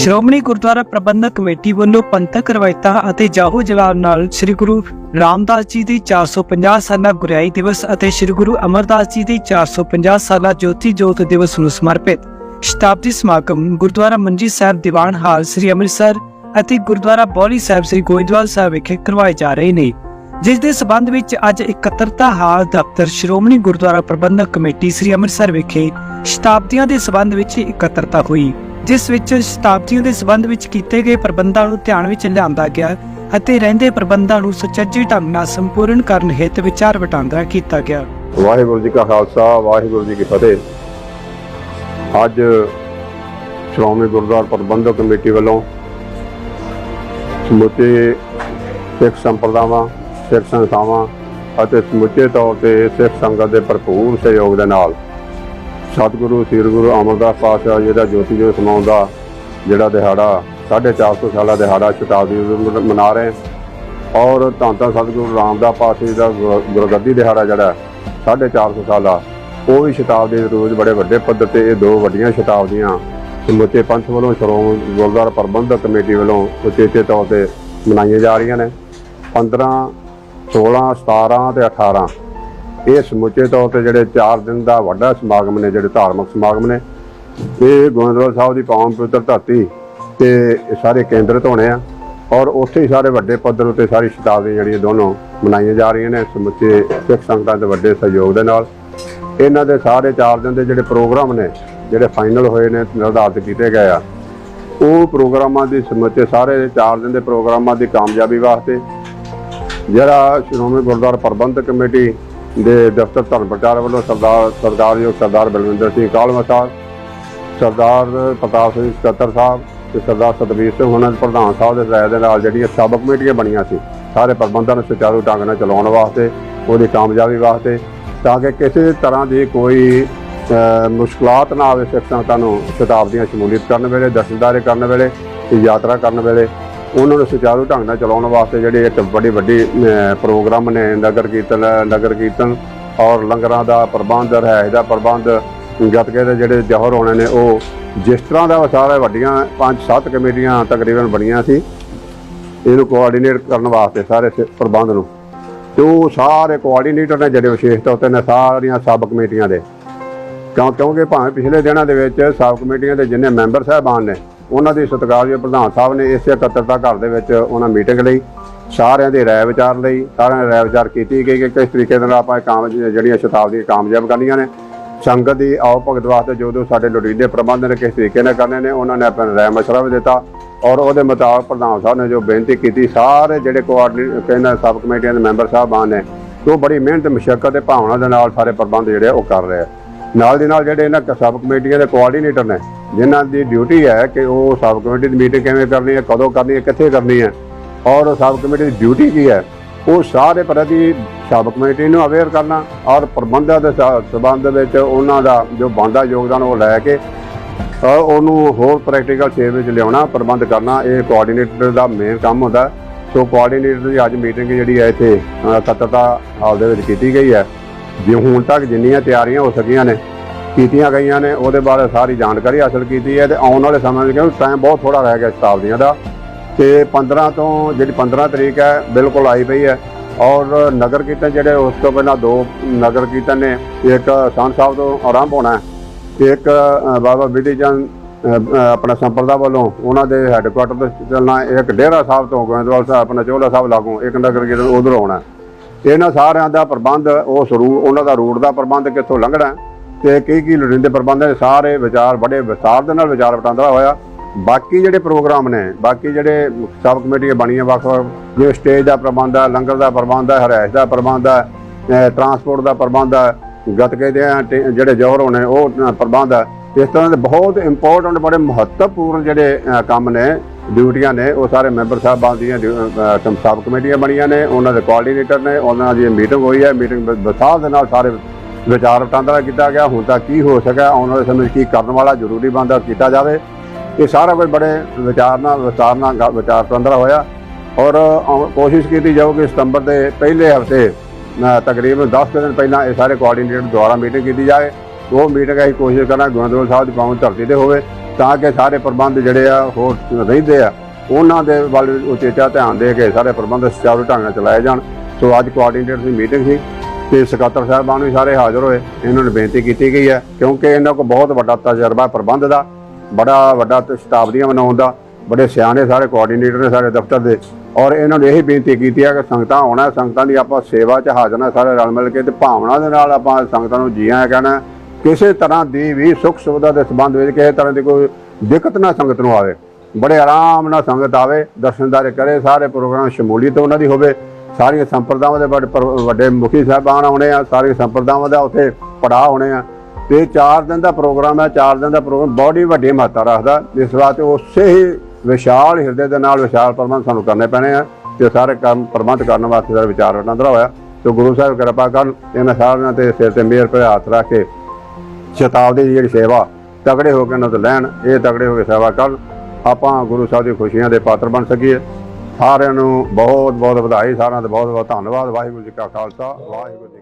Shiromani Gurdwara Parbandhak committee ਵੱਲੋਂ ਪੰਥਕ ਰਵਾਇਤਾਂ ਅਤੇ ਜਾਹੋ ਜਲਾਲ ਨਾਲ ਸ੍ਰੀ ਗੁਰੂ ਰਾਮਦਾਸ ਜੀ ਦੀ 450 ਸਾਲਾ ਗੁਰਿਆਈ ਦਿਵਸ ਅਤੇ ਸ੍ਰੀ ਗੁਰੂ ਅਮਰਦਾਸ ਜੀ ਦੀ 450 ਸਾਲਾ ਜੋਤੀ ਜੋਤ ਦਿਵਸ ਨੂੰ ਸਮਰਪਿਤ ਸ਼ਤਾਬਦੀ ਸਮਾਗਮ ਗੁਰਦੁਆਰਾ ਮੰਜੀ ਸਾਹਿਬ ਦੀਵਾਨ ਹਾਲ ਸ੍ਰੀ ਅੰਮ੍ਰਿਤਸਰ ਅਤੇ ਗੁਰਦੁਆਰਾ ਬੌਲੀ ਸਾਹਿਬ ਸ੍ਰੀ ਗੋਇੰਦਵਾਲ ਸਾਹਿਬ ਵਿਖੇ ਕਰਵਾਏ ਜਾ ਰਹੇ ਨੇ, ਜਿਸ ਦੇ ਸਬੰਧ ਵਿੱਚ ਅੱਜ ਇਕੱਤਰਤਾ ਹਾਲ ਦਫ਼ਤਰ ਸ਼੍ਰੋਮਣੀ ਗੁਰਦੁਆਰਾ ਪ੍ਰਬੰਧਕ ਕਮੇਟੀ ਸ੍ਰੀ ਅੰਮ੍ਰਿਤਸਰ ਵਿਖੇ ਸ਼ਤਾਬਦੀਆਂ ਦੇ ਸਬੰਧ ਵਿੱਚ ਇਕੱਤਰਤਾ ਹੋਈ। ਜਿਸ ਵਿੱਚ ਸ਼ਤਾਬਦੀਆਂ ਦੇ ਸਬੰਧ ਵਿੱਚ ਕੀਤੇ ਗਏ ਪ੍ਰਬੰਧਾਂ ਨੂੰ ਧਿਆਨ ਵਿੱਚ ਲਿਆਂਦਾ ਗਿਆ ਅਤੇ ਰਹਿੰਦੇ ਪ੍ਰਬੰਧਾਂ ਨੂੰ ਸੁਚੱਜੀ ਢੰਗ ਨਾਲ ਸੰਪੂਰਨ ਕਰਨ ਹਿੱਤ ਵਿਚਾਰ ਵਟਾਂਦਰਾ ਕੀਤਾ ਗਿਆ। ਵਾਹਿਗੁਰੂ ਜੀ ਕਾ ਖਾਲਸਾ, ਵਾਹਿਗੁਰੂ ਜੀ ਕੀ ਫਤਿਹ। ਅੱਜ ਸ਼੍ਰੋਮਣੀ ਗੁਰਦੁਆਰਾ ਪ੍ਰਬੰਧਕ ਕਮੇਟੀ ਵੱਲੋਂ ਸਮੁੱਚੇ ਸਿੱਖ ਸੰਪਰਦਾਵਾਂ, ਸਿੱਖ ਸੰਸਥਾਵਾਂ ਅਤੇ ਸਮੁੱਚੇ ਤੌਰ ਤੇ ਸਿੱਖ ਸੰਗਤ ਦੇ ਭਰਪੂਰ ਸਹਿਯੋਗ ਦੇ ਨਾਲ ਸਤਿਗੁਰੂ ਸ੍ਰੀ ਗੁਰੂ ਅਮਰਦਾਸ ਪਾਤਸ਼ਾਹ ਜੀ ਦਾ ਜੋਤੀ ਜੋਤ ਸਮਾਉਣ ਦਾ ਜਿਹੜਾ ਦਿਹਾੜਾ 450 ਸਾਲਾ ਦਿਹਾੜਾ ਸ਼ਤਾਬਦੀ ਨੂੰ ਮਨਾ ਰਹੇ। ਔਰ ਧੰਨ ਸਤਿਗੁਰੂ ਰਾਮਦਾਸ ਪਾਤਸ਼ਾਹ ਜੀ ਦਾ ਗੁਰ- ਗੁਰਗੱਦੀ ਦਿਹਾੜਾ ਜਿਹੜਾ 450 ਸਾਲਾ, ਉਹ ਵੀ ਸ਼ਤਾਬਦੀ ਦੇ ਰੋਜ਼ ਬੜੇ ਵੱਡੇ ਪੱਧਰ ਤੇ ਇਹ ਦੋ ਵੱਡੀਆਂ ਸ਼ਤਾਬਦੀਆਂ ਸਮੁੱਚੇ ਪੰਥ ਵੱਲੋਂ, ਸ਼੍ਰੋਮਣੀ ਗੁਰਦੁਆਰਾ ਪ੍ਰਬੰਧਕ ਕਮੇਟੀ ਵੱਲੋਂ ਉਚੇਚੇ ਤੌਰ ਤੇ ਮਨਾਈਆਂ ਜਾ ਰਹੀਆਂ ਨੇ। 15 16 17 ਤੇ 18 ਇਹ ਸਮੁੱਚੇ ਤੌਰ ਤੇ ਜਿਹੜੇ 4 ਦਿਨ ਦਾ ਵੱਡਾ ਸਮਾਗਮ ਨੇ, ਜਿਹੜੇ ਧਾਰਮਿਕ ਸਮਾਗਮ ਨੇ, ਇਹ ਗੋਇੰਦਵਾਲ ਸਾਹਿਬ ਦੀ ਪਾਵਨ ਪਵਿੱਤਰ ਧਰਤੀ ਤੇ ਸਾਰੇ ਕੇਂਦਰਿਤ ਹੋਣੇ ਆ ਔਰ ਉੱਥੇ ਹੀ ਸਾਰੇ ਵੱਡੇ ਪੱਧਰ ਉਤੇ ਸਾਰੀ ਸ਼ਤਾਬਦੀ ਜਿਹੜੀ ਦੋਨੋਂ ਮਨਾਈਆਂ ਜਾ ਰਹੀਆਂ ਨੇ, ਸਮੁੱਚੇ ਸਿੱਖ ਸੰਗਤਾਂ ਦੇ ਵੱਡੇ ਸਹਿਯੋਗ ਦੇ ਨਾਲ। ਇਹਨਾਂ ਦੇ ਸਾਰੇ 4 ਦਿਨ ਦੇ ਜਿਹੜੇ ਪ੍ਰੋਗਰਾਮ ਨੇ, ਜਿਹੜੇ ਫਾਈਨਲ ਹੋਏ ਨੇ, ਨਿਰਧਾਰਿਤ ਕੀਤੇ ਗਏ ਆ, ਉਹ ਪ੍ਰੋਗਰਾਮਾਂ ਦੀ ਸਮੁੱਚੇ ਸਾਰੇ 4 ਦਿਨ ਦੇ ਪ੍ਰੋਗਰਾਮਾਂ ਦੀ ਕਾਮਯਾਬੀ ਵਾਸਤੇ ਜਿਹੜਾ ਸ਼੍ਰੋਮਣੀ ਗੁਰਦੁਆਰਾ ਪ੍ਰਬੰਧਕ ਕਮੇਟੀ ਦੇ ਦਫ਼ਤਰ ਧਰਮ ਪ੍ਰਚਾਰ ਵੱਲੋਂ ਸਰਦਾਰ ਸਰਦਾਰਯੋਗ ਸਰਦਾਰ ਬਲਵਿੰਦਰ ਸਿੰਘ ਕਾਲਵਾ ਸਾਹਿਬ ਸਰਦਾਰ ਪ੍ਰਤਾਪ ਸਿੰਘ ਸਕੱਤਰ ਸਾਹਿਬ ਤੇ ਸਰਦਾਰ ਸਤਵੀਰ ਸਿੰਘ ਉਹਨਾਂ ਦੇ ਪ੍ਰਧਾਨ ਸਾਹਿਬ ਦੇ ਰਾਏ ਦੇ ਨਾਲ ਜਿਹੜੀਆਂ ਸਬ ਕਮੇਟੀਆਂ ਬਣੀਆਂ ਸੀ ਸਾਰੇ ਪ੍ਰਬੰਧਾਂ ਨੂੰ ਸੁਚਾਰੂ ਢੰਗ ਨਾਲ ਚਲਾਉਣ ਵਾਸਤੇ ਉਹਦੀ ਕਾਮਯਾਬੀ ਵਾਸਤੇ ਤਾਂ ਕਿ ਕਿਸੇ ਤਰ੍ਹਾਂ ਦੀ ਕੋਈ ਅਹ, ਮੁਸ਼ਕਲਾਤ ਨਾ ਆਵੇ ਸਿੱਖ ਸੰਗਤਾਂ ਨੂੰ ਸ਼ਤਾਬਦੀਆਂ ਸ਼ਮੂਲੀਅਤ ਕਰਨ ਵੇਲੇ ਦਰਸ਼ਨਦਾਰੇ ਕਰਨ ਵੇਲੇ ਯਾਤਰਾ ਕਰਨ ਵੇਲੇ। ਉਹਨਾਂ ਨੂੰ ਸੁਚਾਰੂ ਢੰਗ ਨਾਲ ਚਲਾਉਣ ਵਾਸਤੇ ਜਿਹੜੇ ਇੱਕ ਬੜੇ ਵੱਡੇ ਪ੍ਰੋਗਰਾਮ ਨੇ ਨਗਰ ਕੀਰਤਨ ਨਗਰ ਕੀਰਤਨ ਔਰ ਲੰਗਰਾਂ ਦਾ ਪ੍ਰਬੰਧ ਰਹਿ ਦਾ ਪ੍ਰਬੰਧ ਗੱਤਕੇ ਦੇ ਜਿਹੜੇ ਜਹਰ ਹੋਣੇ ਨੇ, ਉਹ ਜਿਸ ਤਰ੍ਹਾਂ ਦਾ ਸਾਰਾ ਵੱਡੀਆਂ ਪੰਜ ਸੱਤ ਕਮੇਟੀਆਂ ਤਕਰੀਬਨ ਬਣੀਆਂ ਸੀ, ਇਹਨੂੰ ਕੋਆਰਡੀਨੇਟ ਕਰਨ ਵਾਸਤੇ ਸਾਰੇ ਪ੍ਰਬੰਧ ਨੂੰ। ਤੇ ਉਹ ਸਾਰੇ ਕੋਆਰਡੀਨੇਟਰ ਨੇ ਜਿਹੜੇ ਵਿਸ਼ੇਸ਼ ਤੌਰ ਤੇ ਨੇ ਸਾਰੀਆਂ ਸਬ ਕਮੇਟੀਆਂ ਦੇ। ਕਿਉਂ ਕਿਉਂਕਿ ਭਾਵੇਂ ਪਿਛਲੇ ਦਿਨਾਂ ਦੇ ਵਿੱਚ ਸਬ ਕਮੇਟੀਆਂ ਦੇ ਜਿੰਨੇ ਮੈਂਬਰ ਸਾਹਿਬਾਨ ਨੇ ਉਹਨਾਂ ਦੀ ਸਤਿਕਾਰਯੋਗ ਪ੍ਰਧਾਨ ਸਾਹਿਬ ਨੇ ਇਸੇ ਇਕੱਤਰਤਾ ਘਰ ਦੇ ਵਿੱਚ ਉਹਨਾਂ ਮੀਟਿੰਗ ਲਈ, ਸਾਰਿਆਂ ਦੇ ਰਾਏ ਵਿਚਾਰ ਲਈ, ਸਾਰਿਆਂ ਨੇ ਰਾਏ ਵਿਚਾਰ ਕੀਤੀ ਗਈ ਕਿ ਕਿਸ ਤਰੀਕੇ ਦੇ ਨਾਲ ਆਪਾਂ ਇਹ ਕਾਮ ਜਿਹੜੀਆਂ ਸ਼ਤਾਬਦੀਆਂ ਕਾਮਯਾਬ ਕਰਨੀਆਂ ਨੇ। ਸੰਗਤ ਦੀ ਆਓ ਭਗਤ ਵਾਸਤੇ ਜੋ ਜੋ ਸਾਡੇ ਲੋੜੀਂਦੇ ਪ੍ਰਬੰਧ ਨੇ, ਕਿਸ ਤਰੀਕੇ ਨਾਲ ਕਰਨੇ ਨੇ, ਉਹਨਾਂ ਨੇ ਆਪਣਾ ਰਾਏ ਮਸ਼ਵਰਾ ਵੀ ਦਿੱਤਾ। ਔਰ ਉਹਦੇ ਮੁਤਾਬਕ ਪ੍ਰਧਾਨ ਸਾਹਿਬ ਨੇ ਜੋ ਬੇਨਤੀ ਕੀਤੀ, ਸਾਰੇ ਜਿਹੜੇ ਕੋਆਰਡੀਨੇਟਰ ਕਹਿੰਦਾ ਸਬ ਕਮੇਟੀਆਂ ਦੇ ਮੈਂਬਰ ਸਾਹਿਬਾਨ ਨੇ, ਉਹ ਬੜੀ ਮਿਹਨਤ ਮੁਸ਼ਕਲ ਤੇ ਭਾਵਨਾ ਦੇ ਨਾਲ ਸਾਰੇ ਪ੍ਰਬੰਧ ਜਿਹੜੇ ਉਹ ਕਰ ਰਹੇ ਆ। ਨਾਲ ਦੀ ਨਾਲ ਜਿਹੜੇ ਇਹਨਾਂ ਸਬ ਕਮੇਟੀਆਂ ਦੇ ਕੋਆਰਡੀਨੇਟਰ ਨੇ ਜਿਨ੍ਹਾਂ ਦੀ ਡਿਊਟੀ ਹੈ ਕਿ ਉਹ ਸਬ ਕਮੇਟੀ ਦੀ ਮੀਟਿੰਗ ਕਿਵੇਂ ਕਰਨੀ ਹੈ ਕਦੋਂ ਕਰਨੀ ਹੈ ਕਿੱਥੇ ਕਰਨੀ ਹੈ ਔਰ ਸਬ ਕਮੇਟੀ ਦੀ ਡਿਊਟੀ ਕੀ ਹੈ ਉਹ ਸਾਰੇ ਪ੍ਰਤੀ ਸਬ ਕਮੇਟੀ ਨੂੰ ਅਵੇਅਰ ਕਰਨਾ ਔਰ ਪ੍ਰਬੰਧਾਂ ਦੇ ਸ- ਸੰਬੰਧ ਵਿੱਚ ਉਹਨਾਂ ਦਾ ਜੋ ਬਣਦਾ ਯੋਗਦਾਨ ਉਹ ਲੈ ਕੇ ਉਹਨੂੰ ਹੋਰ ਪ੍ਰੈਕਟੀਕਲ ਸੇਵ ਵਿੱਚ ਲਿਆਉਣਾ ਪ੍ਰਬੰਧ ਕਰਨਾ ਇਹ ਕੋਆਰਡੀਨੇਟਰ ਦਾ ਮੇਨ ਕੰਮ ਹੁੰਦਾ। ਸੋ ਕੋਆਰਡੀਨੇਟਰ ਦੀ ਅੱਜ ਮੀਟਿੰਗ ਜਿਹੜੀ ਹੈ ਇੱਥੇ ਅ, ਸੱਤਰਤਾ ਹਾਲ ਦੇ ਵਿੱਚ ਕੀਤੀ ਗਈ ਹੈ। ਜੇ ਹੁਣ ਤੱਕ ਜਿੰਨੀਆਂ ਤਿਆਰੀਆਂ ਹੋ ਸਕੀਆਂ ਨੇ ਕੀਤੀਆਂ ਗਈਆਂ ਨੇ ਉਹਦੇ ਬਾਰੇ ਸਾਰੀ ਜਾਣਕਾਰੀ ਹਾਸਲ ਕੀਤੀ ਹੈ ਤੇ ਆਉਣ ਵਾਲੇ ਸਮੇਂ ਵਿੱਚ ਕਿਉਂਕਿ ਟਾਈਮ ਬਹੁਤ ਥੋੜਾ ਰਹਿ ਗਿਆ ਸ਼ਤਾਬਦੀਆਂ ਦਾ। ਤੇ 15 ਤੋਂ ਜਿਹੜੀ 15 ਤਰੀਕ ਹੈ ਬਿਲਕੁਲ ਆਈ ਪਈ ਹੈ। ਔਰ ਨਗਰ ਕੀਰਤਨ ਜਿਹੜੇ ਉਸ ਤੋਂ ਪਹਿਲਾਂ ਦੋ ਨਗਰ ਕੀਰਤਨ ਨੇ ਇੱਕ ਸੰਤ ਸਾਹਿਬ ਤੋਂ ਆਰੰਭ ਹੋਣਾ ਹੈ ਇੱਕ ਬਾਬਾ ਬਿਧੀ ਚੰਦ ਅ, ਆਪਣਾ ਸੰਪਰਦਾ ਵੱਲੋਂ ਉਹਨਾਂ ਦੇ ਹੈੱਡਕੁਆਟਰ ਤੋਂ ਚੱਲਣਾ ਇੱਕ ਡੇਰਾ ਸਾਹਿਬ ਤੋਂ ਗੋਇੰਦਵਾਲ ਸਾਹਿਬ ਆਪਣਾ ਚੋਲਾ ਸਾਹਿਬ ਲਾਗੋਂ ਇੱਕ ਨਗਰ ਕੀਰਤਨ ਉਧਰ ਆਉਣਾ ਹੈ। ਇਹਨਾਂ ਸਾਰਿਆਂ ਦਾ ਪ੍ਰਬੰਧ ਉਸ ਰੂ ਉਹਨਾਂ ਦਾ ਰੂਟ ਦਾ ਪ੍ਰਬੰਧ ਕਿੱਥੋਂ ਲੰਘਣਾ ਤੇ ਕੀ ਕੀ ਲੋੜੀਂਦੇ ਪ੍ਰਬੰਧ ਨੇ, ਸਾਰੇ ਵਿਚਾਰ ਬੜੇ ਵਿਸਤਾਰ ਦੇ ਨਾਲ ਵਿਚਾਰ ਵਟਾਂਦਰਾ ਹੋਇਆ। ਬਾਕੀ ਜਿਹੜੇ ਪ੍ਰੋਗਰਾਮ ਨੇ, ਬਾਕੀ ਜਿਹੜੇ ਸਬ ਕਮੇਟੀਆਂ ਬਣੀਆਂ, ਵੱਖ ਵੱਖ, ਜਿਵੇਂ ਸਟੇਜ ਦਾ ਪ੍ਰਬੰਧ ਹੈ, ਲੰਗਰ ਦਾ ਪ੍ਰਬੰਧ ਹੈ, ਹਰਿਆਇਸ਼ ਦਾ ਪ੍ਰਬੰਧ ਹੈ ਟਰਾਂਸਪੋਰਟ ਦਾ ਪ੍ਰਬੰਧ ਹੈ, ਗਤਕੇ ਦੇ ਟੇ- ਜਿਹੜੇ ਜੋਹਰ ਹੋਣੇ, ਉਹ ਪ੍ਰਬੰਧ ਹੈ। ਇਸ ਤਰ੍ਹਾਂ ਦੇ ਬਹੁਤ ਇੰਪੋਰਟੈਂਟ ਬੜੇ ਮਹੱਤਵਪੂਰਨ ਜਿਹੜੇ ਕੰਮ ਨੇ, ਡਿਊਟੀਆਂ ਨੇ, ਉਹ ਸਾਰੇ ਮੈਂਬਰ ਸਾਹਿਬਾਂ ਦੀਆਂ, ਡਿਊ- ਸਬ ਸਬ ਕਮੇਟੀਆਂ ਬਣੀਆਂ ਨੇ, ਉਹਨਾਂ ਦੇ ਕੋਆਰਡੀਨੇਟਰ ਨੇ, ਉਹਨਾਂ ਦੀ ਮੀਟਿੰਗ ਹੋਈ ਹੈ ਮੀਟਿੰਗ ਵਿਸਾਰ ਦੇ ਨਾਲ ਸਾਰੇ ਵਿਚਾਰ ਵਟਾਂਦਰਾ ਕੀਤਾ ਗਿਆ, ਹੁਣ ਤੱਕ ਕੀ ਹੋ ਸਕਿਆ, ਆਉਣ ਵਾਲੇ ਸਮੇਂ 'ਚ ਕੀ ਕਰਨ ਵਾਲਾ ਜ਼ਰੂਰੀ ਬੰਦਾ ਕੀਤਾ ਜਾਵੇ। ਇਹ ਸਾਰਾ ਕੁਝ ਬੜੇ ਵਿਚਾਰ ਨਾਲ ਵਿਚਾਰ ਨਾਲ ਗ- ਵਿਚਾਰ ਵਟਾਂਦਰਾ ਹੋਇਆ। ਔਰ ਕੋਸ਼ਿਸ਼ ਕੀਤੀ ਜਾਊਗੀ ਸਤੰਬਰ ਦੇ ਪਹਿਲੇ ਹਫ਼ਤੇ ਤਕਰੀਬਨ 10 ਕੁ ਦਿਨ ਪਹਿਲਾਂ ਇਹ ਸਾਰੇ ਕੋਆਰਡੀਨੇਟਰ ਦੁਆਰਾ ਮੀਟਿੰਗ ਕੀਤੀ ਜਾਏ। ਉਹ ਮੀਟਿੰਗ ਅਸੀਂ ਕੋਸ਼ਿਸ਼ ਕਰਾਂ ਗੁਰਦੁਆਰਾ ਸਾਹਿਬ ਦੀ ਪਾਵਨ ਧਰਤੀ ਤੇ ਹੋਵੇ, ਤਾਂ ਕਿ ਸਾਰੇ ਪ੍ਰਬੰਧ ਜਿਹੜੇ ਆ, ਹੋਰ ਰਹਿੰਦੇ ਆ, ਉਹਨਾਂ ਦੇ ਵੱਲ ਉਚੇਚਾ ਧਿਆਨ ਦੇ ਕੇ ਸਾਰੇ ਪ੍ਰਬੰਧ ਸੁਚਾਰੂ ਢੰਗ ਨਾਲ ਚਲਾਏ ਜਾਣ। ਸੋ ਅੱਜ ਕੋਆਰਡੀਨੇਟਰ ਦੀ ਮੀਟਿੰਗ ਸੀ। ਤੇ ਸਕੱਤਰ ਸਾਹਿਬਾਨ ਵੀ ਸਾਰੇ ਹਾਜ਼ਰ ਹੋਏ। ਇਹਨਾਂ ਨੂੰ ਬੇਨਤੀ ਕੀਤੀ ਗਈ ਹੈ, ਕਿਉਂਕਿ ਇਹਨਾਂ ਕੋਲ ਬਹੁਤ ਵੱਡਾ ਤਜਰਬਾ ਪ੍ਰਬੰਧ ਦਾ, ਬੜਾ ਵੱਡਾ ਸ਼ਤਾਬਦੀਆਂ ਮਨਾਉਣ ਦਾ, ਬੜੇ ਸਿਆਣੇ ਸਾਰੇ ਕੋਆਰਡੀਨੇਟਰ ਨੇ ਸਾਰੇ ਦਫ਼ਤਰ ਦੇ, ਔਰ ਇਹਨਾਂ ਨੇ ਇਹੀ ਬੇਨਤੀ ਕੀਤੀ ਹੈ ਕਿ ਸੰਗਤਾਂ ਆਉਣਾ ਸੰਗਤਾਂ ਦੀ ਆਪਾਂ ਸੇਵਾ 'ਚ ਹਾਜ਼ਰ ਸਾਰੇ ਰਲ ਮਿਲ ਕੇ ਤੇ ਭਾਵਨਾ ਦੇ ਨਾਲ ਆਪਾਂ ਸੰਗਤਾਂ ਨੂੰ ਜੀਆਂ ਕਹਿਣਾ ਕਿਸੇ ਤਰ੍ਹਾਂ ਦੀ ਵੀ ਸੁੱਖ ਸੁਵਿਧਾ ਦੇ ਸੰਬੰਧ ਵਿੱਚ ਕਿਸੇ ਤਰ੍ਹਾਂ ਦੀ ਕੋਈ ਦਿੱਕਤ ਨਾ ਸੰਗਤ ਨੂੰ ਆਵੇ, ਬੜੇ ਆਰਾਮ ਨਾਲ ਸੰਗਤ ਆਵੇ ਦਰਸ਼ਨਦਾਰੇ ਕਰੇ, ਸਾਰੇ ਪ੍ਰੋਗਰਾਮ ਸ਼ਮੂਲੀਅਤ ਉਹਨਾਂ ਦੀ ਹੋਵੇ। ਸਾਰੀਆਂ ਸੰਪਰਦਾਵਾਂ ਦੇ ਵੱਡੇ ਪਰ- ਵੱਡੇ ਮੁਖੀ ਸਾਹਿਬਾਨ ਆਉਣੇ ਆ, ਸਾਰੀਆਂ ਸੰਪਰਦਾਵਾਂ ਦਾ ਉੱਥੇ ਪੜਾਅ ਹੋਣੇ ਆ। ਤੇ 4 ਦਿਨ ਦਾ ਪ੍ਰੋਗਰਾਮ ਹੈ 4 ਦਿਨ ਦਾ ਪ੍ਰੋਗਰਾਮ ਬਹੁਤ ਹੀ ਵੱਡੀ ਮਹੱਤਤਾ ਰੱਖਦਾ। ਇਸ ਵਾਸਤੇ ਉਸੇ ਹੀ ਵਿਸ਼ਾਲ ਹਿਰਦੇ ਦੇ ਨਾਲ ਵਿਸ਼ਾਲ ਪ੍ਰਬੰਧ ਸਾਨੂੰ ਕਰਨੇ ਪੈਣੇ ਆ ਤੇ ਸਾਰੇ ਕੰਮ ਪ੍ਰਬੰਧ ਕਰਨ ਵਾਸਤੇ ਸਾਰਾ ਵਿਚਾਰ ਵਟਾਂਦਰਾ ਹੋਇਆ। ਤੇ ਗੁਰੂ ਸਾਹਿਬ ਕਿਰਪਾ ਕਰਨ, ਇਹਨਾਂ ਸਾਰਿਆਂ ਤੇ ਸਿਰ ਤੇ ਮਿਹਰ ਭਰੇ ਹੱਥ ਰੱਖ ਕੇ ਸ਼ਤਾਬਦੀ ਦੀ ਜਿਹੜੀ ਸੇਵਾ, ਤਗੜੇ ਹੋ ਕੇ ਉਹਨਾਂ ਤੋਂ ਲੈਣ, ਇਹ ਤਗੜੇ ਹੋ ਕੇ ਸੇਵਾ ਕਰਨ। ਆਪਾਂ ਗੁਰੂ ਸਾਹਿਬ ਦੀ ਖੁਸ਼ੀਆਂ ਦੇ ਪਾਤਰ ਬਣ ਸਕੀਏ। ਸਾਰਿਆਂ ਨੂੰ ਬਹੁਤ ਬਹੁਤ ਵਧਾਈ, ਸਾਰਿਆਂ ਦਾ ਬਹੁਤ ਬਹੁਤ ਧੰਨਵਾਦ। ਵਾਹਿਗੁਰੂ ਜੀ ਕਾ ਖਾਲਸਾ, ਵਾਹਿਗੁਰੂ ਜੀ